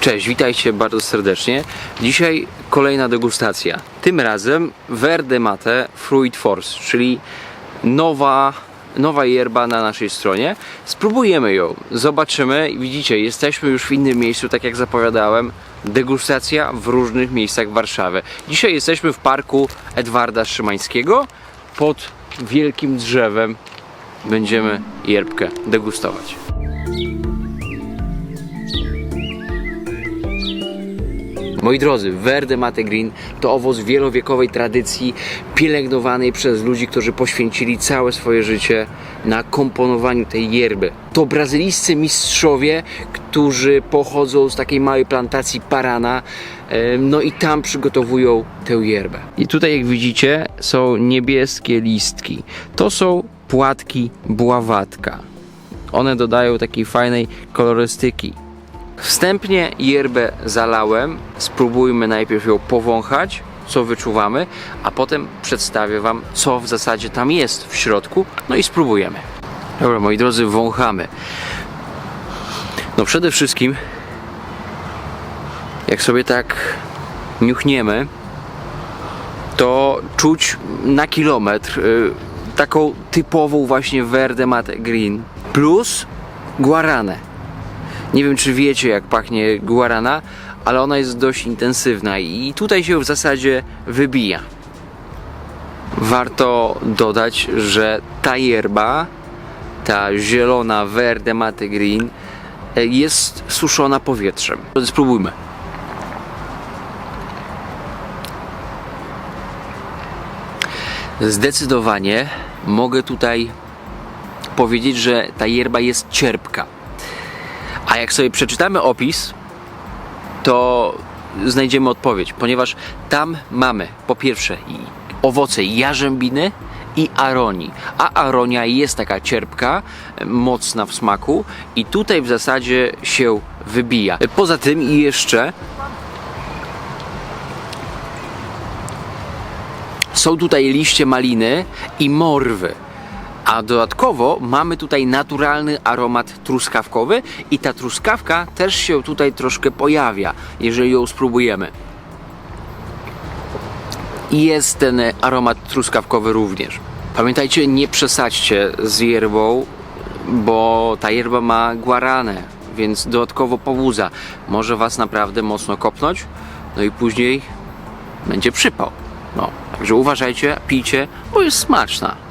Cześć, witajcie bardzo serdecznie. Dzisiaj kolejna degustacja. Tym razem Verde Mate Fruit Force, czyli nowa, nowa yerba na naszej stronie. Spróbujemy ją, zobaczymy. Widzicie, jesteśmy już w innym miejscu, tak jak zapowiadałem. Degustacja w różnych miejscach Warszawy. Dzisiaj jesteśmy w parku Edwarda Szymańskiego pod wielkim drzewem. Będziemy yerbkę degustować. Moi drodzy, Verde Mate Green to owoc wielowiekowej tradycji pielęgnowanej przez ludzi, którzy poświęcili całe swoje życie na komponowaniu tej yerby. To brazylijscy mistrzowie, którzy pochodzą z takiej małej plantacji Parana, no i tam przygotowują tę yerbę. I tutaj jak widzicie są niebieskie listki. To są płatki bławatka. One dodają takiej fajnej kolorystyki. Wstępnie yerbę zalałem. Spróbujmy najpierw ją powąchać, co wyczuwamy, a potem przedstawię Wam, co w zasadzie tam jest w środku. No i spróbujemy. Dobra, moi drodzy, wąchamy. No przede wszystkim, jak sobie tak niuchniemy, to czuć na kilometr y, taką typową właśnie Verde Mate Green plus guaranę. Nie wiem, czy wiecie, jak pachnie guarana, ale ona jest dość intensywna i tutaj się w zasadzie wybija. Warto dodać, że ta yerba, ta zielona Verde Mate Green, e, jest suszona powietrzem. Spróbujmy. Zdecydowanie mogę tutaj powiedzieć, że ta yerba jest cierpka. A jak sobie przeczytamy opis, to znajdziemy odpowiedź, ponieważ tam mamy po pierwsze owoce jarzębiny i aronii. A aronia jest taka cierpka, mocna w smaku i tutaj w zasadzie się wybija. Poza tym i jeszcze są tutaj liście maliny i morwy. A dodatkowo mamy tutaj naturalny aromat truskawkowy i ta truskawka też się tutaj troszkę pojawia, jeżeli ją spróbujemy. I jest ten aromat truskawkowy również. Pamiętajcie, nie przesadźcie z yerbą, bo ta yerba ma guaranę, więc dodatkowo pobudza. Może Was naprawdę mocno kopnąć, no i później będzie przypał. No, także uważajcie, pijcie, bo jest smaczna.